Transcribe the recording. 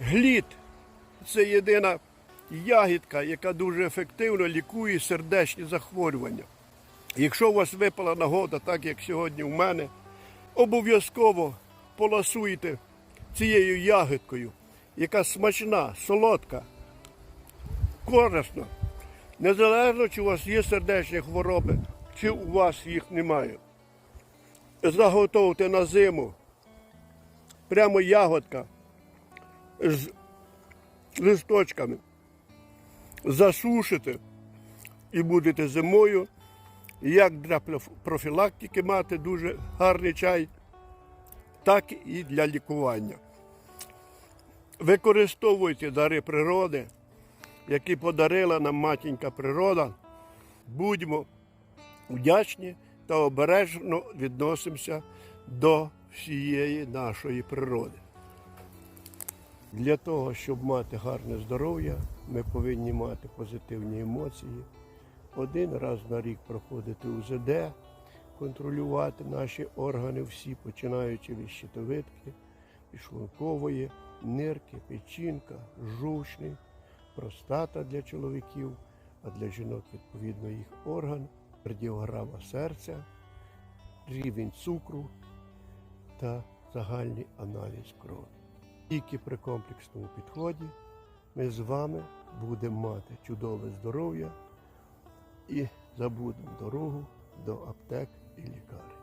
Глід це єдина ягідка, яка дуже ефективно лікує сердечні захворювання. Якщо у вас випала нагода, так як сьогодні в мене, обов'язково поласуйте цією ягідкою, яка смачна, солодка, корисна. Незалежно, чи у вас є сердечні хвороби, чи у вас їх немає. Заготовте на зиму прямо ягодка з листочками. Засушите і будете зимою, як для профілактики мати дуже гарний чай, так і для лікування. Використовуйте дари природи, які подарила нам матінька природа. Будьмо вдячні та обережно відносимося до всієї нашої природи. Для того, щоб мати гарне здоров'я, ми повинні мати позитивні емоції. Один раз на рік проходити УЗД, контролювати наші органи всі, починаючи від щитовидки, підшлункової, нирки, печінка, жовчний, простата для чоловіків, а для жінок відповідно їх орган, кардіограма серця, рівень цукру та загальний аналіз крові. Тільки при комплексному підході ми з вами будемо мати чудове здоров'я і забудемо дорогу до аптек і лікарень.